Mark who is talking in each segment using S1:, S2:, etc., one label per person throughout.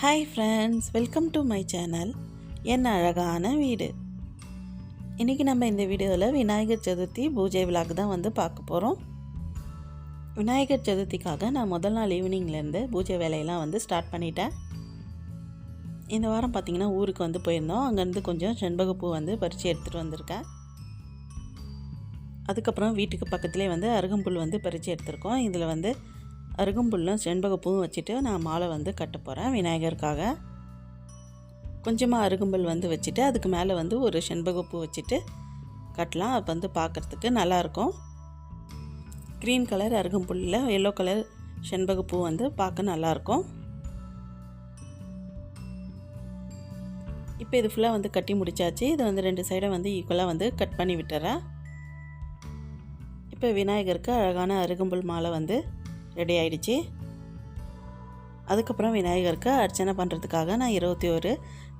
S1: Hi friends welcome to my channel என் அழகான வீடு. இன்றைக்கி நம்ம இந்த வீடியோவில் விநாயகர் சதுர்த்தி பூஜை விழாக்கு தான் வந்து பார்க்க போகிறோம் விநாயகர் சதுர்த்திக்காக நான் முதல் நாள் ஈவினிங்லேருந்து பூஜை வேலையெல்லாம் வந்து ஸ்டார்ட் பண்ணிட்டேன். இந்த வாரம் பார்த்திங்கன்னா ஊருக்கு வந்து போயிருந்தோம். அங்கேருந்து கொஞ்சம் செண்பகப்பூ வந்து பறித்து எடுத்துகிட்டு வந்திருக்கேன். அதுக்கப்புறம் வீட்டுக்கு பக்கத்துலேயே வந்து அருகம்புல் வந்து பறித்து எடுத்திருக்கோம். இதில் வந்து அருகம்புல்லும் செண்பகப்பூவும் வச்சுட்டு நான் மாலை வந்து கட்ட போகிறேன் விநாயகருக்காக. கொஞ்சமாக அருகம்புல் வந்து வச்சுட்டு அதுக்கு மேலே வந்து ஒரு செண்பகப்பூ வச்சுட்டு கட்டலாம். அப்போ வந்து பார்க்குறதுக்கு நல்லாயிருக்கும். க்ரீன் கலர் அருகம்புல்லில் எல்லோ கலர் செண்பகப்பூ வந்து பார்க்க நல்லாயிருக்கும். இப்போ இது ஃபுல்லாக வந்து கட்டி முடிச்சாச்சு. இதை வந்து ரெண்டு சைடை வந்து ஈக்குவலாக வந்து கட் பண்ணி விட்டுறேன். இப்போ விநாயகருக்கு அழகான அருகம்புல் மாலை வந்து ரெடி ஆயிடுச்சு அதுக்கப்புறம் விநாயகருக்கு அர்ச்சனை பண்ணுறதுக்காக நான் இருபத்தி ஒரு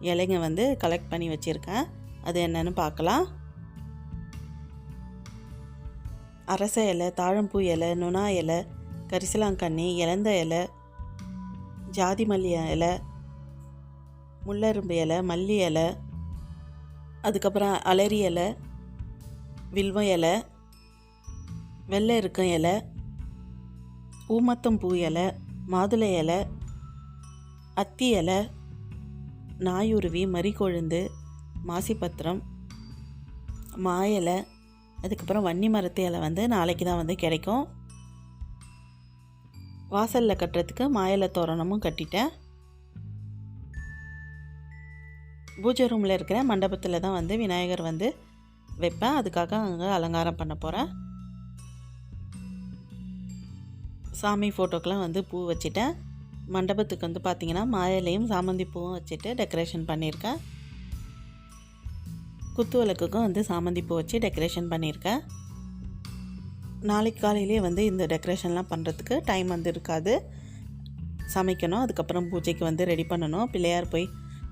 S1: இலைங்க வந்து கலெக்ட் பண்ணி வச்சுருக்கேன். அது என்னென்னு பார்க்கலாம். அரச இலை தாழம்பூ இலை நுணா இலை கரிசலாங்கண்ணி இலந்த இலை ஜாதி மல்லி இலை முள்ளரும்பு இலை மல்லி இலை அதுக்கப்புறம் அலரி இலை வில்வம் இலை வெள்ளை இருக்கும் இலை ஊமத்தம் பூ இலை மாதுளை இலை அத்தி இலை நாயுருவி மறிக்கொழுந்து மாசிப்பத்திரம் மா இலை அதுக்கப்புறம் வன்னி மரத்து இலை வந்து நாளைக்கு தான் வந்து கிடைக்கும். வாசலில் கட்டுறதுக்கு மாயிலை தோரணமும் கட்டிட்டேன். பூஜை ரூமில் இருக்கிற மண்டபத்தில் தான் வந்து விநாயகர் வந்து வைப்பேன். அதுக்காக அங்கே அலங்காரம் பண்ண போகிறேன் சாமி ஃபோட்டோக்கெலாம் வந்து பூ வச்சுட்டேன். மண்டபத்துக்கு வந்து பார்த்திங்கன்னா மாயிலையும் சாமந்தி பூவும் வச்சுட்டு டெக்கரேஷன் பண்ணியிருக்கேன். குத்து விளக்குக்கும் வந்து சாமந்தி பூ வச்சு டெக்கரேஷன் பண்ணியிருக்கேன். நாளைக்கு காலையிலே வந்து இந்த டெக்கரேஷன்லாம் பண்ணுறதுக்கு டைம் வந்து இருக்காது. சமைக்கணும் அதுக்கப்புறம் பூஜைக்கு வந்து ரெடி பண்ணணும். பிள்ளையார் போய்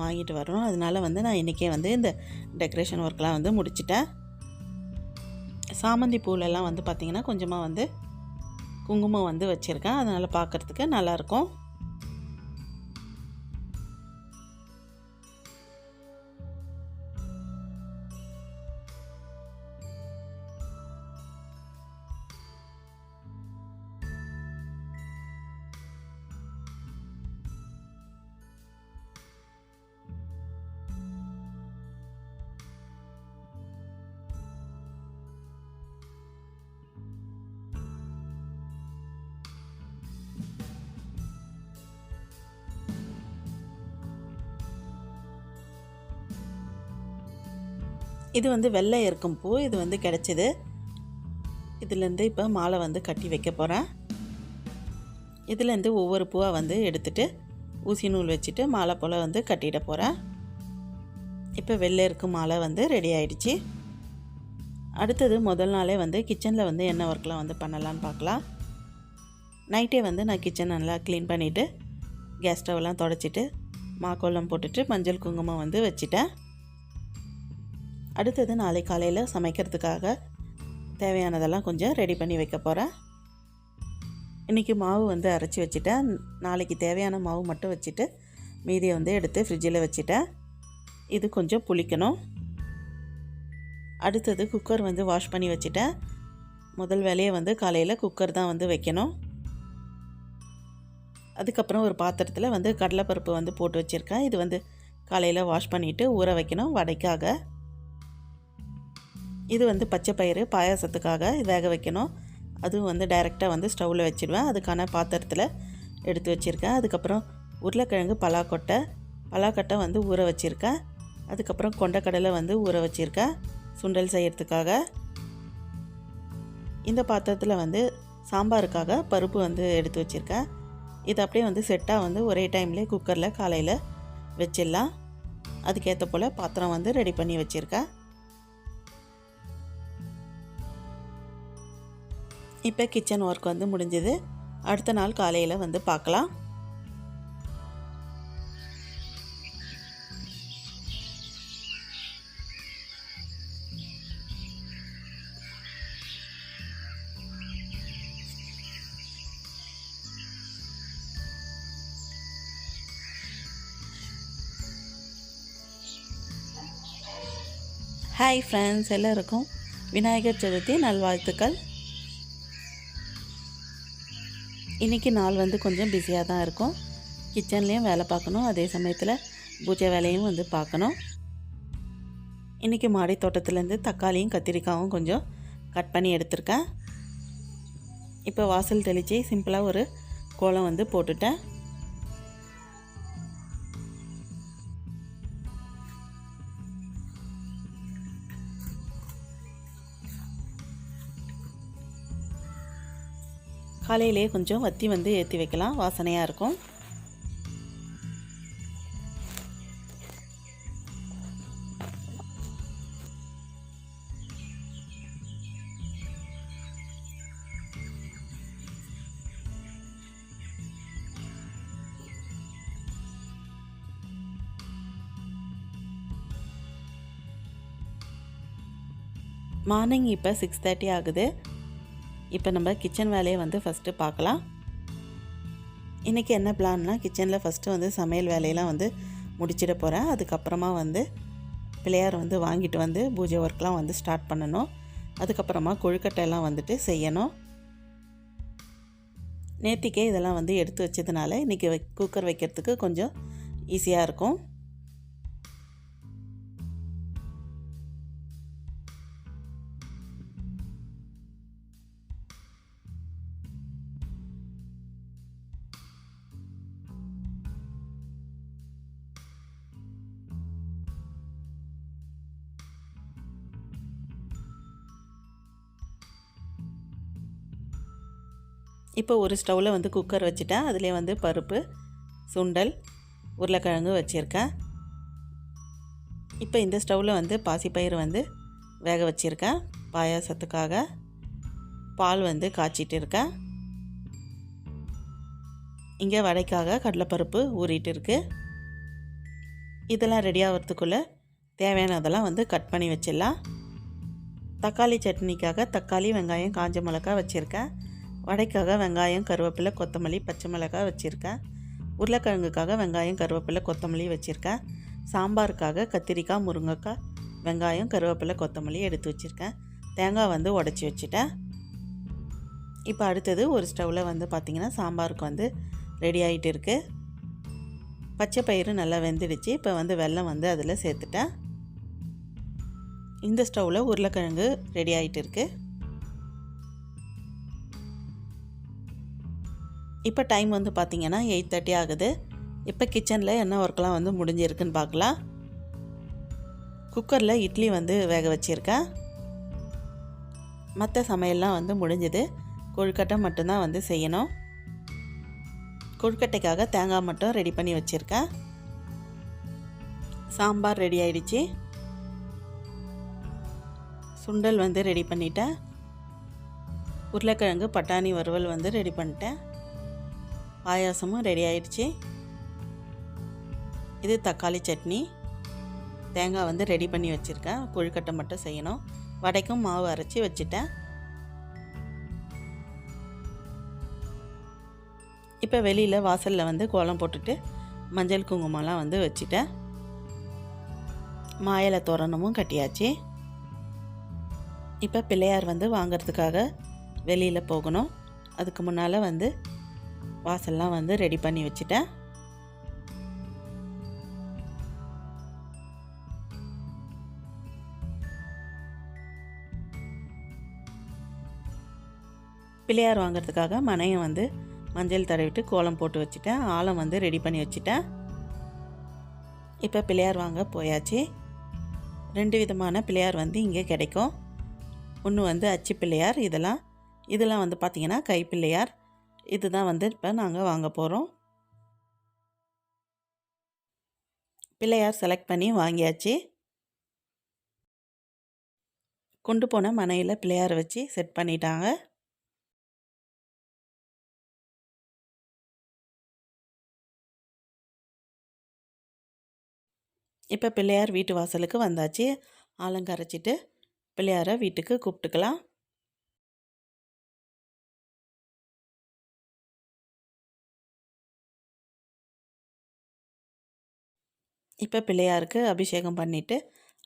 S1: வாங்கிட்டு வரணும். அதனால வந்து நான் இன்றைக்கே வந்து இந்த டெக்கரேஷன் ஒர்க்லாம் வந்து முடிச்சிட்டேன். சாமந்தி பூவிலலாம் வந்து பார்த்திங்கன்னா கொஞ்சமாக வந்து குங்குமம் வந்து வச்சுருக்கேன். அதனால் பார்க்குறதுக்கு நல்லாயிருக்கும். இது வந்து வெள்ளை இருக்கும் பூ. இது வந்து கிடச்சிது. இதுலேருந்து இப்போ மாலை வந்து கட்டி வைக்க போகிறேன் இதுலேருந்து ஒவ்வொரு பூவாக வந்து எடுத்துகிட்டு ஊசி நூல் வச்சுட்டு மாலை போல் வந்து கட்டிட போகிறேன் இப்போ வெள்ளை இருக்கும் மாலை வந்து ரெடி ஆயிடுச்சு. அடுத்தது முதல் நாளே வந்து கிச்சனில் வந்து என்ன ஒர்க்லாம் வந்து பண்ணலான்னு பார்க்கலாம். நைட்டே வந்து நான் கிச்சன் நல்லா க்ளீன் பண்ணிவிட்டு கேஸ் ஸ்டவ்லாம் தொடச்சிட்டு மாக்கோலம் போட்டுட்டு மஞ்சள் குங்குமம் வந்து வச்சுட்டேன். அடுத்தது நாளை காலையில் சமைக்கிறதுக்காக தேவையானதெல்லாம் கொஞ்சம் ரெடி பண்ணி வைக்க போகிறேன் இன்றைக்கி மாவு வந்து அரைச்சி வச்சுட்டேன். நாளைக்கு தேவையான மாவு மட்டும் வச்சுட்டு மீதியை வந்து எடுத்து ஃப்ரிட்ஜில் வச்சுட்டேன். இது கொஞ்சம் புளிக்கணும். அடுத்தது குக்கர் வந்து வாஷ் பண்ணி வச்சுட்டேன். முதல் வேலையை வந்து காலையில் குக்கர் தான் வந்து வைக்கணும். அதுக்கப்புறம் ஒரு பாத்திரத்தில் வந்து கடலைப்பருப்பு வந்து போட்டு வச்சுருக்கேன். இது வந்து காலையில் வாஷ் பண்ணிவிட்டு ஊற வைக்கணும் வடைக்காக. இது வந்து பச்சை பயிறு பாயாசத்துக்காக வேக வைக்கணும். அதுவும் வந்து டைரெக்டாக வந்து ஸ்டவ்வில் வச்சுடுவேன் அதுக்கான பாத்திரத்தில் எடுத்து வச்சுருக்கேன். அதுக்கப்புறம் உருளைக்கிழங்கு பலாக்கொட்டை. பலாக்கொட்டை வந்து ஊற வச்சுருக்கேன். அதுக்கப்புறம் கொண்டக்கடலை வந்து ஊற வச்சுருக்கேன். சுண்டல் செய்கிறதுக்காக இந்த பாத்திரத்தில் வந்து சாம்பாருக்காக பருப்பு வந்து எடுத்து வச்சுருக்கேன். இது அப்படியே வந்து செட்டாக வந்து ஒரே டைம்லேயே குக்கரில் காலையில் வச்சிடலாம். அதுக்கேற்ற போல் பாத்திரம் வந்து ரெடி பண்ணி வச்சுருக்கேன். இப்போ கிச்சன் ஒர்க் வந்து முடிஞ்சது. அடுத்த நாள் காலையில் வந்து பார்க்கலாம். ஹாய் ஃப்ரெண்ட்ஸ் எல்லாருக்கும் விநாயகர் சதுர்த்தி நல்வாழ்த்துக்கள். இன்றைக்கி நாள் வந்து கொஞ்சம் பிஸியாக தான் இருக்கும். கிச்சன்லேயும் வேலை பார்க்கணும். அதே சமயத்தில் பூஜை வேலையும் வந்து பார்க்கணும். இன்றைக்கி மாடி தோட்டத்துலேருந்து தக்காளியும் கத்திரிக்காயும் கொஞ்சம் கட் பண்ணி எடுத்திருக்கேன். இப்போ வாசல் தெளித்து சிம்பிளாக ஒரு கோலம் வந்து போட்டுட்டேன். காலையிலே கொஞ்சம் வத்தி வந்து ஏற்றி வைக்கலாம். வாசனையாக இருக்கும். மார்னிங் இப்போ சிக்ஸ் தேர்ட்டி ஆகுது. இப்போ நம்ம கிச்சன் வேலையை வந்து ஃபஸ்ட்டு பார்க்கலாம். இன்றைக்கி என்ன பிளான்னா கிச்சனில் ஃபஸ்ட்டு வந்து சமையல் வேலையெல்லாம் வந்து முடிச்சிட போகிறேன் அதுக்கப்புறமா வந்து பிள்ளையார் வந்து வாங்கிட்டு வந்து பூஜை ஒர்க்லாம் வந்து ஸ்டார்ட் பண்ணணும். அதுக்கப்புறமா கொழுக்கட்டையெல்லாம் வந்துட்டு செய்யணும். நேத்திக்கே இதெல்லாம் வந்து எடுத்து வச்சதுனால இன்றைக்கி வை குக்கர் வைக்கிறதுக்கு கொஞ்சம் ஈஸியாக இருக்கும். இப்போ ஒரு ஸ்டவ்வில் வந்து குக்கர் வச்சுட்டேன். அதிலே வந்து பருப்பு சுண்டல் உருளைக்கிழங்கு வச்சுருக்கேன். இப்போ இந்த ஸ்டவ்வில் வந்து பாசிப்பயிறு வந்து வேக வச்சுருக்கேன். பாயாசத்துக்காக பால் வந்து காய்ச்சிட்டு இருக்கேன். இங்கே வடைக்காக கடலைப்பருப்பு ஊறிட்டு இருக்குது இதெல்லாம் ரெடி ஆகிறதுக்குள்ளே தேவையானதெல்லாம் வந்து கட் பண்ணி வச்சிடலாம். தக்காளி சட்னிக்காக தக்காளி வெங்காயம் காஞ்ச மிளகா வச்சுருக்கேன். வடைக்காக வெங்காயம் கருவேப்பிலை கொத்தமல்லி பச்சை மிளகாய் வச்சுருக்கேன். உருளைக்கிழங்குக்காக வெங்காயம் கருவேப்பிலை கொத்தமல்லி வச்சுருக்கேன். சாம்பாருக்காக கத்திரிக்காய் முருங்கைக்காய் வெங்காயம் கருவேப்பிலை கொத்தமல்லி எடுத்து வச்சுருக்கேன். தேங்காய் வந்து உடச்சி வச்சுட்டேன். இப்போ அடுத்தது ஒரு ஸ்டவ்வில் வந்து பார்த்திங்கன்னா சாம்பாருக்கு வந்து ரெடி ஆகிட்டு இருக்குது பச்சை பயிறு நல்லா வெந்துடுச்சு. இப்போ வந்து வெல்லம் வந்து அதில் சேர்த்துட்டேன். இந்த ஸ்டவ்வில் உருளைக்கிழங்கு ரெடி ஆகிட்டு இருக்குது இப்போ டைம் வந்து பார்த்திங்கன்னா எயிட் தேர்ட்டி ஆகுது. இப்போ கிச்சனில் என்ன ஒர்க்லாம் வந்து முடிஞ்சிருக்குன்னு பார்க்கலாம். குக்கரில் இட்லி வந்து வேக வச்சுருக்கேன். மற்ற சமையல்லாம் வந்து முடிஞ்சது. கொழுக்கட்டை மட்டும்தான் வந்து செய்யணும். கொழுக்கட்டைக்காக தேங்காய் மட்டும் ரெடி பண்ணி வச்சுருக்கேன். சாம்பார் ரெடி ஆயிடுச்சு. சுண்டல் வந்து ரெடி பண்ணிட்டேன். உருளைக்கிழங்கு பட்டாணி வறுவல் வந்து ரெடி பண்ணிட்டேன். பாயாசமும் ரெடி ஆயிடுச்சு. இது தக்காளி சட்னி. தேங்காய் வந்து ரெடி பண்ணி வச்சுருக்கேன். கொழுக்கட்டை மட்டும் செய்யணும். வடைக்கும் மாவு அரைச்சி வச்சுட்டேன். இப்போ வெளியில் வாசலில் வந்து கோலம் போட்டுட்டு மஞ்சள் குங்குமம்லாம் வந்து வச்சுட்டேன். மாயலை தோரணமும் கட்டியாச்சு. இப்போ பிள்ளையார் வந்து வாங்கிறதுக்காக வெளியில் போகணும். அதுக்கு முன்னால் வந்து வாசல்லாம் வந்து ரெடி பண்ணி வச்சுட்டேன். பிள்ளையார் வாங்கிறதுக்காக மனையை வந்து மஞ்சள் தடவிட்டு கோலம் போட்டு வச்சுட்டேன். ஆழம் வந்து ரெடி பண்ணி வச்சுட்டேன். இப்போ பிள்ளையார் வாங்க போயாச்சு. ரெண்டு விதமான பிள்ளையார் வந்து இங்கே கிடைக்கும். ஒன்று வந்து அச்சு பிள்ளையார் இதெல்லாம் இதெல்லாம் வந்து பார்த்திங்கன்னா கை இது இதுதான் வந்து இப்போ நாங்கள் வாங்க போகிறோம் பிள்ளையார் செலக்ட் பண்ணி வாங்கியாச்சு. கொண்டு போன மனையில் பிள்ளையார் வச்சு செட் பண்ணிட்டாங்க. இப்போ பிள்ளையார் வீட்டு வாசலுக்கு வந்தாச்சு. ஆலங்கரைச்சிட்டு பிள்ளையாரை வீட்டுக்கு கூப்பிட்டுக்கலாம். இப்போ பிள்ளையாருக்கு அபிஷேகம் பண்ணிவிட்டு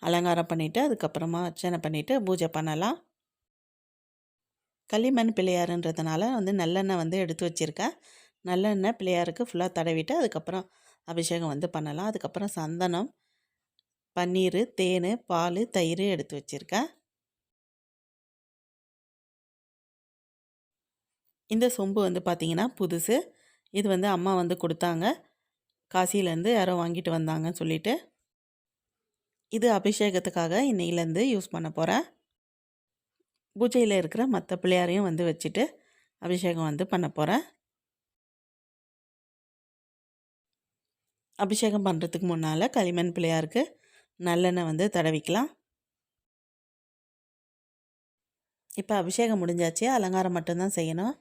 S1: அலங்காரம் பண்ணிவிட்டு அதுக்கப்புறமா அர்ச்சனை பண்ணிவிட்டு பூஜை பண்ணலாம். களிமண் பிள்ளையாருன்றதுனால வந்து நல்லெண்ணெய் வந்து எடுத்து வச்சுருக்கேன். நல்லெண்ணெய் பிள்ளையாருக்கு ஃபுல்லாக தடவிட்டு அதுக்கப்புறம் அபிஷேகம் வந்து பண்ணலாம். அதுக்கப்புறம் சந்தனம் பன்னீர் தேன் பால் தயிர் எடுத்து வச்சுருக்கேன். இந்த சொம்பு வந்து பார்த்திங்கன்னா புதுசு. இது வந்து அம்மா வந்து கொடுத்தாங்க. காசிலேருந்து யாரோ வாங்கிட்டு வந்தாங்கன்னு சொல்லிட்டு இது அபிஷேகத்துக்காக இன்னையிலேருந்து யூஸ் பண்ண போகிறேன் பூஜையில் இருக்கிற மற்ற பிள்ளையாரையும் வந்து வச்சுட்டு அபிஷேகம் வந்து பண்ண போகிறேன் அபிஷேகம் பண்ணுறதுக்கு முன்னால் களிமண் பிள்ளையாருக்கு நல்லெண்ணெய் வந்து தடவிக்கலாம். இப்போ அபிஷேகம் முடிஞ்சாச்சு அலங்காரம் மட்டும்தான் செய்யணும்.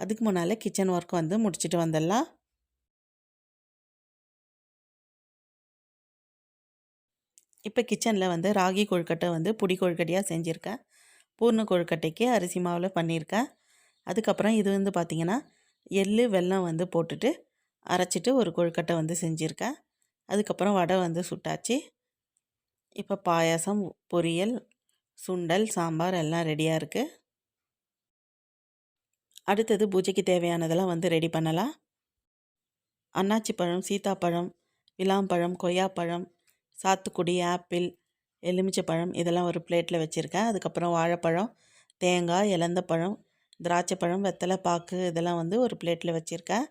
S1: அதுக்கு முன்னால் கிச்சன் ஒர்க் வந்து முடிச்சுட்டு வந்துடலாம். இப்போ கிச்சனில் வந்து ராகி கொழுக்கட்டை வந்து புடி கொழுக்கட்டையாக செஞ்சுருக்கேன். பூர்ண கொழுக்கட்டைக்கு அரிசி மாவில் பண்ணியிருக்கேன் அதுக்கப்புறம் இது வந்து பார்த்திங்கன்னா எள் வெல்லம் வந்து போட்டுட்டு அரைச்சிட்டு ஒரு கொழுக்கட்டை வந்து செஞ்சுருக்கேன். அதுக்கப்புறம் வடை வந்து சுட்டாச்சு. இப்போ பாயாசம் பொரியல் சுண்டல் சாம்பார் எல்லாம் ரெடியாக இருக்குது அடுத்தது பூஜைக்கு தேவையானதெல்லாம் வந்து ரெடி பண்ணலாம். அன்னாச்சி பழம் சீத்தாப்பழம் விளாம்பழம் கொய்யாப்பழம் சாத்துக்குடி ஆப்பிள் எலுமிச்சைப்பழம் இதெல்லாம் ஒரு பிளேட்டில் வச்சுருக்கேன். அதுக்கப்புறம் வாழைப்பழம் தேங்காய் இலந்தப்பழம் திராட்சைப்பழம் வெத்தலை பாக்கு இதெல்லாம் வந்து ஒரு பிளேட்டில் வச்சுருக்கேன்.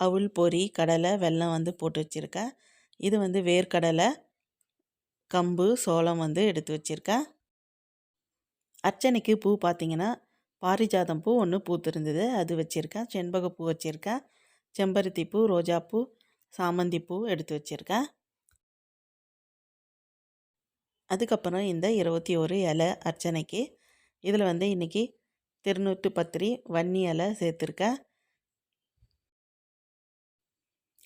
S1: அவுள் பொரி கடலை வெல்லம் வந்து போட்டு வச்சுருக்கேன். இது வந்து வேர்க்கடலை கம்பு சோளம் வந்து எடுத்து வச்சுருக்கேன். அர்ச்சனைக்கு பூ பார்த்திங்கன்னா பாரிஜாதம் பூ ஒன்று பூத்திருந்தது. அது வச்சுருக்கேன். செண்பகப்பூ வச்சுருக்கேன். செம்பருத்தி பூ ரோஜாப்பூ சாமந்தி பூ எடுத்து வச்சுருக்கேன். அதுக்கப்புறம் இந்த இருபத்தி ஒரு இலை அர்ச்சனைக்கு இதில் வந்து இன்றைக்கி திருநூற்று பத்திரி வன்னி இலை சேர்த்துருக்கேன்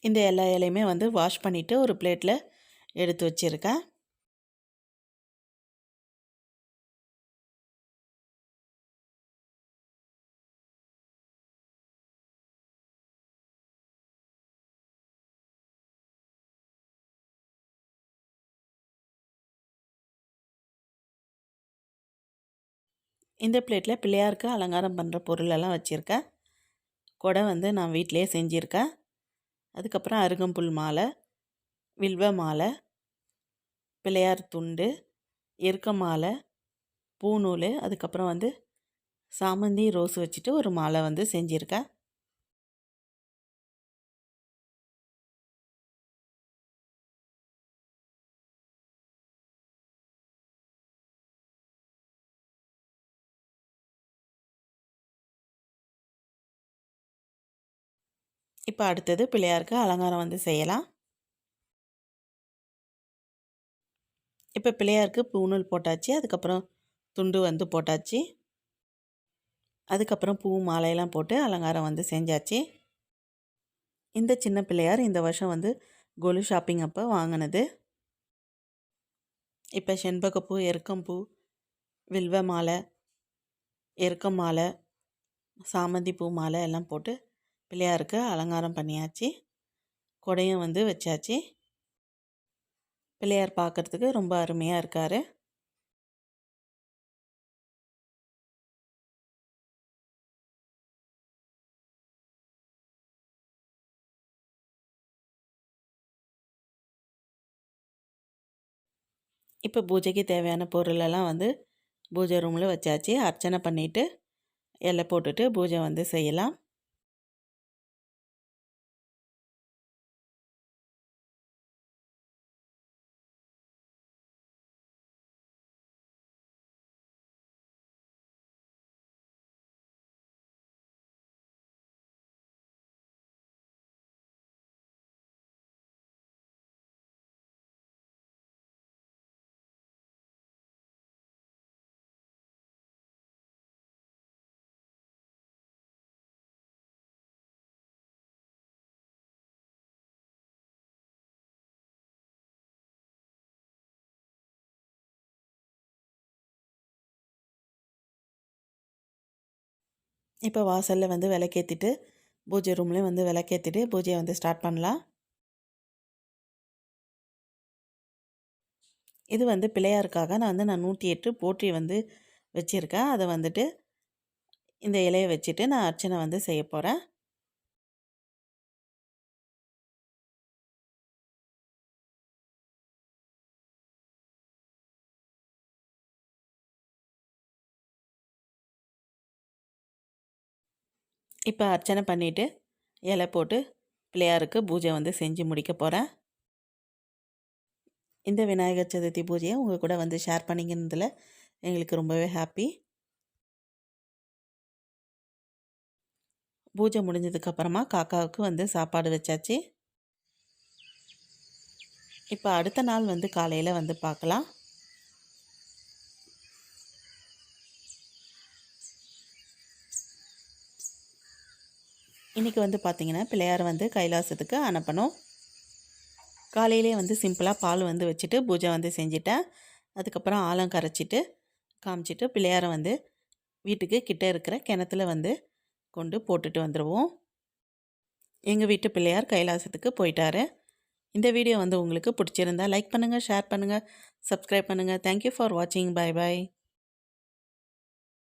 S1: இந்த எல்லா இலையுமே வந்து வாஷ் பண்ணிவிட்டு ஒரு பிளேட்டில் எடுத்து வச்சுருக்கேன் இந்த பிளேட்டில் பிள்ளையாருக்கு அலங்காரம் பண்ணுற பொருளெல்லாம் வச்சுருக்கேன் கொடை வந்து நான் வீட்டிலே செஞ்சுருக்கேன் அதுக்கப்புறம் அருகம்புல் மாலை வில்வ மாலை பிள்ளையார் துண்டு எருக்க மாலை பூநூல் அதுக்கப்புறம் வந்து சாமந்தி ரோஸ் வச்சுட்டு ஒரு மாலை வந்து செஞ்சுருக்கேன் இப்போ அடுத்தது பிள்ளையாருக்கு அலங்காரம் வந்து செய்யலாம். இப்போ பிள்ளையாருக்கு பூநூல் போட்டாச்சு. அதுக்கப்புறம் துண்டு வந்து போட்டாச்சு. அதுக்கப்புறம் பூ மாலையெல்லாம் போட்டு அலங்காரம் வந்து செஞ்சாச்சு. இந்த சின்ன பிள்ளையார் இந்த வருஷம் வந்து கொலு ஷாப்பிங் அப்போ வாங்கினது. இப்போ செண்பகப்பூ எருக்கம்பூ வில்வ மாலை எருக்கம் மாலை சாமந்தி பூ மாலை எல்லாம் போட்டு பிள்ளையாருக்கு அலங்காரம் பண்ணியாச்சு. கொடையும் வந்து வச்சாச்சு. பிள்ளையார் பார்க்குறதுக்கு ரொம்ப அருமையாக இருக்கார். இப்போ பூஜைக்கு தேவையான பொருளெல்லாம் வந்து பூஜை ரூமில் வச்சாச்சு. அர்ச்சனை பண்ணிவிட்டு எல்லை போட்டுட்டு பூஜை வந்து செய்யலாம். இப்போ வாசலில் வந்து விளக்கேற்றிட்டு பூஜை ரூம்லேயும் வந்து விளக்கேற்றிட்டு பூஜையை வந்து ஸ்டார்ட் பண்ணலாம். இது வந்து பிள்ளையாருக்காக நான் வந்து நான் நூற்றி எட்டு போற்றி வந்து வச்சுருக்கேன். அதை வந்துட்டு இந்த இலையை வச்சுட்டு நான் அர்ச்சனை வந்து செய்ய போகிறேன் இப்போ அர்ச்சனை பண்ணிவிட்டு இலை போட்டு பிள்ளையாருக்கு பூஜை வந்து செஞ்சு முடிக்க போகிறேன் இந்த விநாயகர் சதுர்த்தி பூஜையை உங்கள் கூட வந்து ஷேர் பண்ணிக்கிறதுல எங்களுக்கு ரொம்பவே ஹாப்பி பூஜை முடிஞ்சதுக்கப்புறமா காக்காவுக்கு வந்து சாப்பாடு வச்சாச்சு. இப்போ அடுத்த நாள் வந்து காலையில் வந்து பார்க்கலாம். இன்றைக்கி வந்து பார்த்திங்கன்னா பிள்ளையார் வந்து கைலாசத்துக்கு அனுப்பணும். காலையிலே வந்து சிம்பிளாக பால் வந்து வச்சுட்டு பூஜை வந்து செஞ்சுட்டேன். அதுக்கப்புறம் ஆழம் கரைச்சிட்டு காமிச்சிட்டு பிள்ளையாரை வந்து வீட்டுக்கு கிட்டே இருக்கிற கிணத்துல வந்து கொண்டு போட்டுட்டு வந்துடுவோம் எங்கள் வீட்டு பிள்ளையார் கைலாசத்துக்கு போயிட்டாரு. இந்த வீடியோ வந்து உங்களுக்கு பிடிச்சிருந்தா லைக் பண்ணுங்கள் ஷேர் பண்ணுங்கள் சப்ஸ்கிரைப் பண்ணுங்கள் தேங்க்யூ ஃபார் வாட்சிங் பாய் பாய்